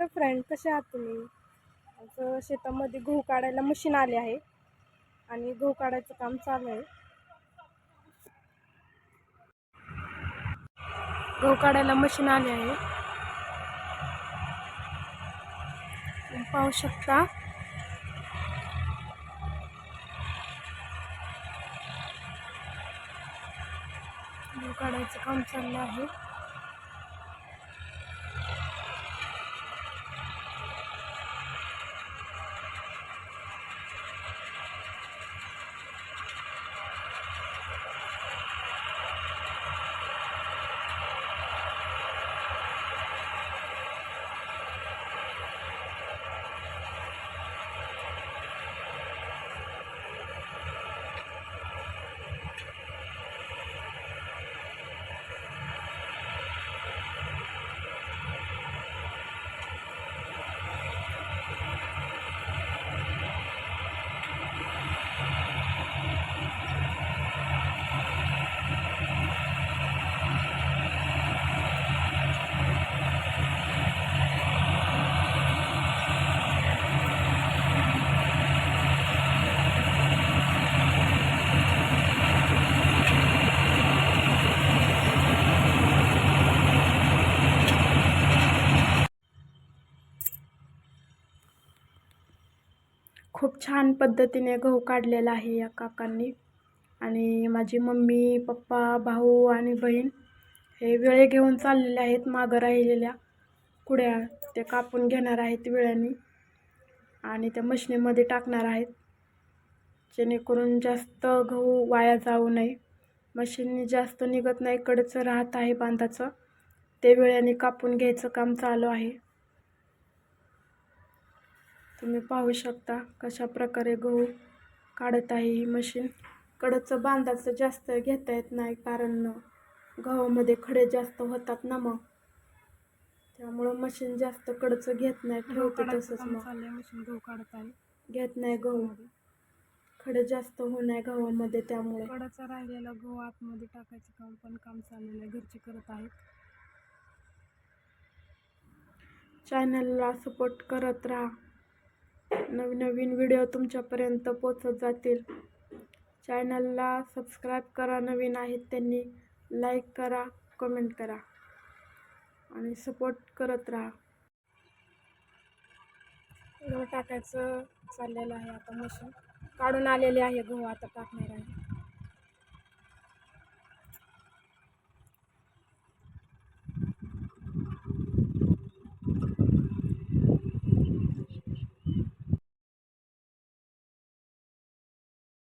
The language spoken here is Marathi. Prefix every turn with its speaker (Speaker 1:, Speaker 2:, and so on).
Speaker 1: तर फ्रेंड कसे आहात तुम्ही? आमचं शेतामध्ये गहू काढायला मशीन आले आहे. आणि गहू काढायचं काम चालू आहे. गहू काढायला मशीन आले आहे. पाहू शकता. गहू काढायचं काम चाललं आहे. खूप छान पद्धतीने गहू काढलेला आहे या काकांनी. आणि माझी मम्मी पप्पा भाऊ आणि बहीण हे वेळे घेऊन चाललेले आहेत मागं राहिलेल्या कुड्या ते कापून घेणार आहेत वेळाने. आणि त्या मशिनीमध्ये टाकणार आहेत. जेणेकरून जास्त गहू वाया जाऊ नये. मशीननी जास्त निघत नाही कडचं राहत आहे बांधाचं. ते वेळाने कापून घ्यायचं काम चालू आहे. तुम्ही पाहू शकता कशा प्रकारे गहू काढत आहे ही मशीन कडचं बांधाचं जास्त घेता येत नाही कारण गव्हामध्ये खडे जास्त होतात ना मग. त्यामुळं मशीन जास्त कडचं घेत नाही ठेवते तसंच मग.
Speaker 2: मशीन गहू काढत आहे.
Speaker 1: घेत नाही गहू. खडे जास्त होऊ नये गव्हामध्ये त्यामुळे.
Speaker 2: कडाचा राहिलेला गहू आतमध्ये टाकायचं काम पण काम चाललेलं आहे घरचे करत आहेत.
Speaker 1: चॅनलला सपोर्ट करत राहा. नवीन नवीन व्हिडिओ तुमच्यापर्यंत पोचत जातील. चॅनलला सबस्क्राईब करा नवीन आहेत त्यांनी लाईक करा कमेंट करा आणि सपोर्ट करत राहा. गहू टाकायचं चाललेलं आहे आता मशीन. काढून आलेले आहे गहू आता टाकणार आहे.